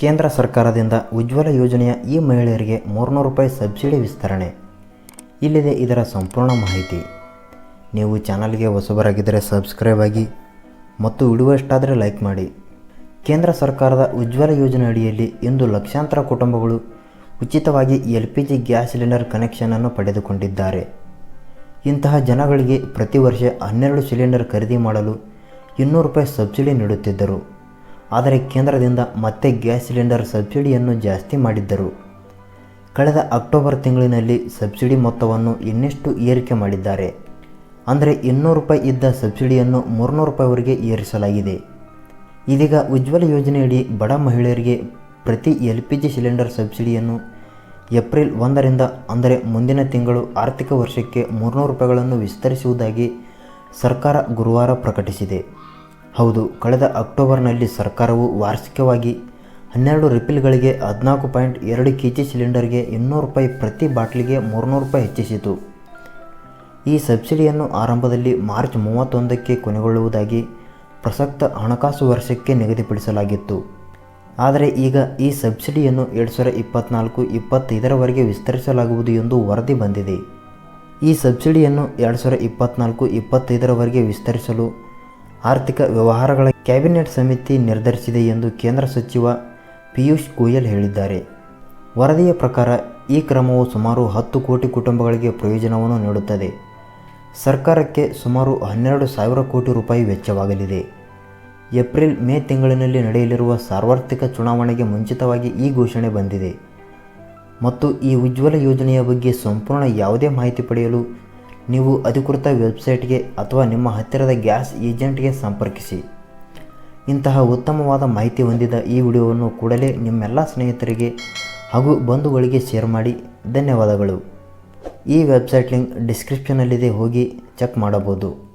ಕೇಂದ್ರ ಸರ್ಕಾರದಿಂದ ಉಜ್ವಲ ಯೋಜನೆಯ ಈ ಮಹಿಳೆಯರಿಗೆ ಮೂರುನೂರು ರೂಪಾಯಿ ಸಬ್ಸಿಡಿ ವಿಸ್ತರಣೆ. ಇಲ್ಲಿದೆ ಇದರ ಸಂಪೂರ್ಣ ಮಾಹಿತಿ. ನೀವು ಚಾನಲ್ಗೆ ಹೊಸಬರಾಗಿದ್ದರೆ ಸಬ್ಸ್ಕ್ರೈಬ್ ಆಗಿ ಮತ್ತು ವಿಡಿಯೋ ಲೈಕ್ ಮಾಡಿ. ಕೇಂದ್ರ ಸರ್ಕಾರದ ಉಜ್ವಲ ಯೋಜನೆ ಅಡಿಯಲ್ಲಿ ಇಂದು ಲಕ್ಷಾಂತರ ಕುಟುಂಬಗಳು ಉಚಿತವಾಗಿ L P G gas cylinder ಕನೆಕ್ಷನನ್ನು ಪಡೆದುಕೊಂಡಿದ್ದಾರೆ. ಇಂತಹ ಜನಗಳಿಗೆ ಪ್ರತಿ ವರ್ಷ ಹನ್ನೆರಡು ಸಿಲಿಂಡರ್ ಖರೀದಿ ಮಾಡಲು ಇನ್ನೂರು ರೂಪಾಯಿ ಸಬ್ಸಿಡಿ ನೀಡುತ್ತಿದ್ದರು. ಆದರೆ ಕೇಂದ್ರದಿಂದ ಮತ್ತೆ ಗ್ಯಾಸ್ ಸಿಲಿಂಡರ್ ಸಬ್ಸಿಡಿಯನ್ನು ಜಾಸ್ತಿ ಮಾಡಿದ್ದರು. ಕಳೆದ ಅಕ್ಟೋಬರ್ ತಿಂಗಳಿನಲ್ಲಿ ಸಬ್ಸಿಡಿ ಮೊತ್ತವನ್ನು ಇನ್ನಷ್ಟು ಏರಿಕೆ ಮಾಡಿದ್ದಾರೆ? ಅಂದರೆ ಇನ್ನೂರು ರೂಪಾಯಿ ಇದ್ದ ಸಬ್ಸಿಡಿಯನ್ನು ಮೂರುನೂರು ರೂಪಾಯಿವರೆಗೆ ಏರಿಸಲಾಗಿದೆ. ಇದೀಗ ಉಜ್ವಲ ಯೋಜನೆಯಡಿ ಬಡ ಮಹಿಳೆಯರಿಗೆ ಪ್ರತಿ ಎಲ್ ಪಿ ಜಿ ಸಿಲಿಂಡರ್ ಸಬ್ಸಿಡಿಯನ್ನು ಏಪ್ರಿಲ್ ಒಂದರಿಂದ, ಅಂದರೆ ಮುಂದಿನ ತಿಂಗಳು ಆರ್ಥಿಕ ವರ್ಷಕ್ಕೆ ಮೂರುನೂರು ರೂಪಾಯಿಗಳನ್ನು ವಿಸ್ತರಿಸುವುದಾಗಿ ಸರ್ಕಾರ ಗುರುವಾರ ಪ್ರಕಟಿಸಿದೆ. ಹೌದು, ಕಳೆದ ಅಕ್ಟೋಬರ್ನಲ್ಲಿ ಸರ್ಕಾರವು ವಾರ್ಷಿಕವಾಗಿ ಹನ್ನೆರಡು ರಿಪಿಲ್ಗಳಿಗೆ ಹದಿನಾಲ್ಕು ಪಾಯಿಂಟ್ ಎರಡು ಕೆ ಜಿ ಸಿಲಿಂಡರ್ಗೆ ಇನ್ನೂರು ರೂಪಾಯಿ ಪ್ರತಿ ಬಾಟ್ಲಿಗೆ ಮೂರುನೂರು ರೂಪಾಯಿ ಹೆಚ್ಚಿಸಿತು. ಈ ಸಬ್ಸಿಡಿಯನ್ನು ಆರಂಭದಲ್ಲಿ ಮಾರ್ಚ್ ಮೂವತ್ತೊಂದಕ್ಕೆ ಕೊನೆಗೊಳ್ಳುವುದಾಗಿ ಪ್ರಸಕ್ತ ಹಣಕಾಸು ವರ್ಷಕ್ಕೆ ನಿಗದಿಪಡಿಸಲಾಗಿತ್ತು. ಆದರೆ ಈಗ ಈ ಸಬ್ಸಿಡಿಯನ್ನು ಎರಡು ಸಾವಿರ ಇಪ್ಪತ್ತ್ನಾಲ್ಕು ಇಪ್ಪತ್ತೈದರವರೆಗೆ ವಿಸ್ತರಿಸಲಾಗುವುದು ಎಂದು ವರದಿ ಬಂದಿದೆ. ಈ ಸಬ್ಸಿಡಿಯನ್ನು ಎರಡು ಸಾವಿರ ಇಪ್ಪತ್ತ್ನಾಲ್ಕು ಇಪ್ಪತ್ತೈದರವರೆಗೆ ವಿಸ್ತರಿಸಲು ಆರ್ಥಿಕ ವ್ಯವಹಾರಗಳ ಕ್ಯಾಬಿನೆಟ್ ಸಮಿತಿ ನಿರ್ಧರಿಸಿದೆ ಎಂದು ಕೇಂದ್ರ ಸಚಿವ ಪಿಯೂಷ್ ಗೋಯಲ್ ಹೇಳಿದ್ದಾರೆ. ವರದಿಯ ಪ್ರಕಾರ ಈ ಕ್ರಮವು ಸುಮಾರು ಹತ್ತು ಕೋಟಿ ಕುಟುಂಬಗಳಿಗೆ ಪ್ರಯೋಜನವನ್ನು ನೀಡುತ್ತದೆ. ಸರ್ಕಾರಕ್ಕೆ ಸುಮಾರು ಹನ್ನೆರಡು ಸಾವಿರ ಕೋಟಿ ರೂಪಾಯಿ ವೆಚ್ಚವಾಗಲಿದೆ. ಏಪ್ರಿಲ್, ಮೇ ತಿಂಗಳಿನಲ್ಲಿ ನಡೆಯಲಿರುವ ಸಾರ್ವತ್ರಿಕ ಚುನಾವಣೆಗೆ ಮುಂಚಿತವಾಗಿ ಈ ಘೋಷಣೆ ಬಂದಿದೆ. ಮತ್ತು ಈ ಉಜ್ವಲ ಯೋಜನೆಯ ಬಗ್ಗೆ ಸಂಪೂರ್ಣ ಯಾವುದೇ ಮಾಹಿತಿ ಪಡೆಯಲು ನೀವು ಅಧಿಕೃತ ವೆಬ್ಸೈಟ್ಗೆ ಅಥವಾ ನಿಮ್ಮ ಹತ್ತಿರದ ಗ್ಯಾಸ್ ಏಜೆಂಟ್ಗೆ ಸಂಪರ್ಕಿಸಿ. ಇಂತಹ ಉತ್ತಮವಾದ ಮಾಹಿತಿ ಹೊಂದಿದ ಈ ವಿಡಿಯೋವನ್ನು ಕೂಡಲೇ ನಿಮ್ಮೆಲ್ಲ ಸ್ನೇಹಿತರಿಗೆ ಹಾಗೂ ಬಂಧುಗಳಿಗೆ ಶೇರ್ ಮಾಡಿ. ಧನ್ಯವಾದಗಳು. ಈ ವೆಬ್ಸೈಟ್ ಲಿಂಕ್ ಡಿಸ್ಕ್ರಿಪ್ಷನಲ್ಲಿದೆ, ಹೋಗಿ ಚೆಕ್ ಮಾಡಬಹುದು.